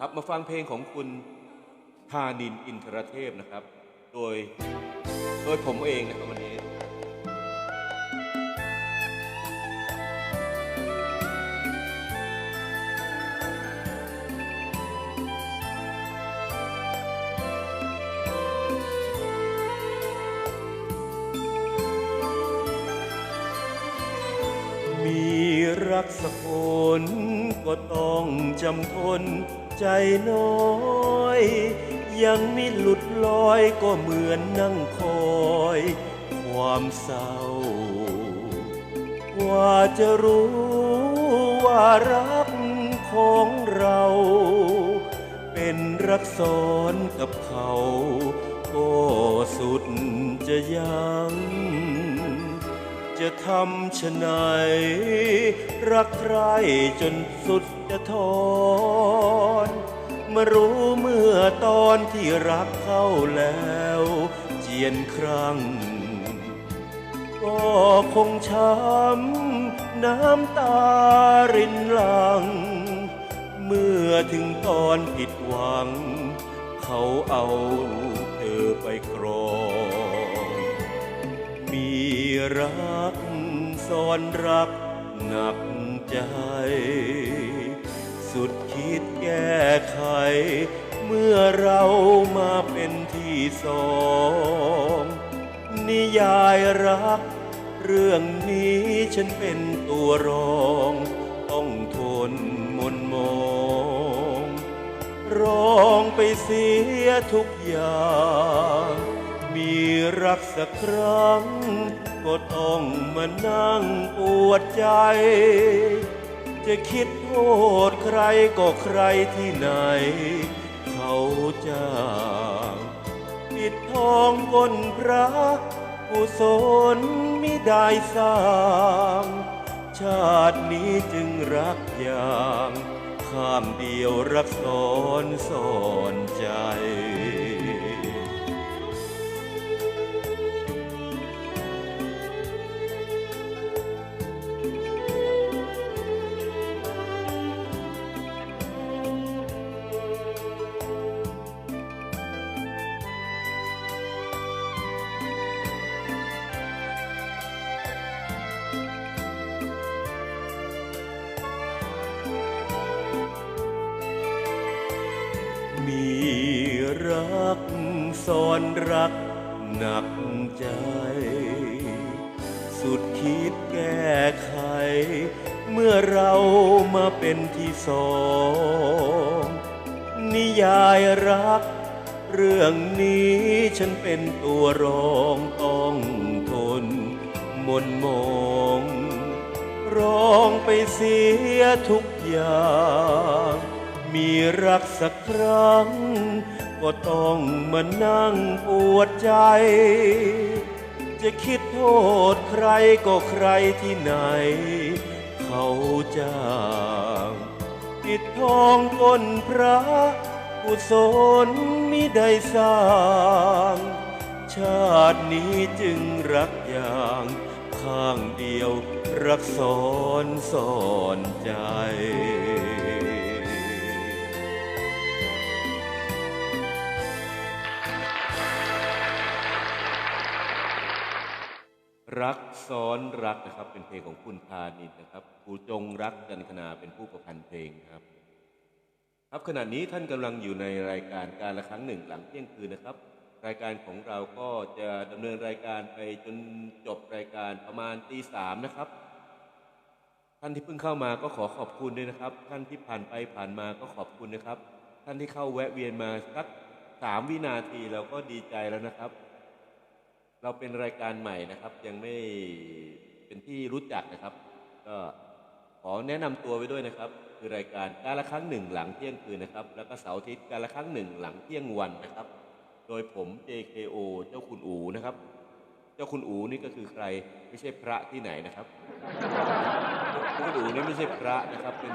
ครับมาฟังเพลงของคุณธานินอินทรเทพนะครับ โดยโดยผมเองนะครับวันนี้มีรักสักคนก็ต้องจำทน ใจน้อย ยังไม่หลุดลอยก็เหมือนนั่งคอย ความเศร้ากว่าจะรู้ว่ารักของเรา เป็นรักซ้อนกับเขา ก็สุดจะยัง จะทำชะไหนรักใครจนสุดจะทนมารู้เมื่อตอนที่รักเข้าแล้ว เจียนครั้ง ก็คงช้ำน้ำตารินหลัง เมื่อถึงตอนผิดหวัง เขาเอาเธอไปครองมี รักซ่อนรักหนักใจ สุดคิดแก้ไข เมื่อเรามาเป็นที่สองนิยายรัก เรื่องนี้ฉันเป็นตัวรอง ต้องทนมนมองร้องไปเสียทุกอย่าง มีรักสักครั้ง ก็ต้องมานั่งปวดใจ จะคิดโทษใครก็ใครที่ไหน เขาจ้างปิดทองก้นพระกุศลมิได้สร้าง ชาตินี้จึงรักอย่าง ข้ามเดียวรักซ้อนสอนใจ รักซ่อนรักหนักใจ สุดคิดแก้ไข เมื่อเรามาเป็นที่สอง นิยายรัก เรื่องนี้ฉันเป็นตัวรองต้องทนมนมองร้องไปเสียทุกอย่าง มีรักสักครั้ง ก็ต้องมานั่งปวดใจ จะคิดโทษใครก็ใครที่ไหน เขาจ้างปิดทองก้นพระกุศลมิได้สร้าง ชาตินี้จึงรักอย่างข้างเดียวรักซอนสอนใจ รักซ้อนรักนะครับ เป็นเพลงของคุณพานินนะครับครูจงรักจันทนาเป็นผู้ประพันธ์เพลงครับ ครับขณะนี้ท่านกำลังอยู่ในรายการการละครั้งหนึ่งหลังเที่ยงคืนนะครับ รายการของเราก็จะดำเนินรายการไปจนจบรายการประมาณตีสามนะครับท่านที่เพิ่งเข้ามาก็ขอขอบคุณด้วยนะครับ ท่านที่ผ่านไปผ่านมาก็ขอบคุณนะครับ ท่านที่เข้าแวะเวียนมาสักสามวินาทีเราก็ดีใจแล้วนะครับ เราเป็นรายการใหม่นะครับ ยังไม่เป็นที่รู้จักนะครับ ก็ขอแนะนำตัวไว้ด้วยนะครับ คือรายการการละครั้งหนึ่งหลังเที่ยงคืนนะครับ แล้วก็เสาร์อาทิตย์การละครั้งหนึ่งหลังเที่ยงวันนะครับ โดยผม JKO เจ้าคุณอูนะครับ เจ้าคุณอูนี่ก็คือใครไม่ใช่พระที่ไหนนะครับเจ้าคุณอูนี่ไม่ใช่พระนะครับเป็น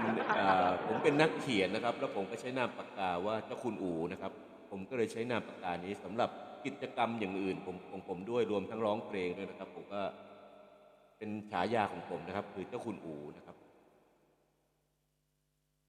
ผมเป็นนักเขียนนะครับ แล้วผมก็ใช้นามปากกาว่าเจ้าคุณอูนะครับ ผมก็เลยใช้นามปากกานี้สำหรับ กิจกรรมอย่างอื่นผมของผมด้วยรวมทั้งร้องเพลงด้วยนะครับ ผมก็เป็นฉายาของผมนะครับ คือเจ้าคุณอูนะครับ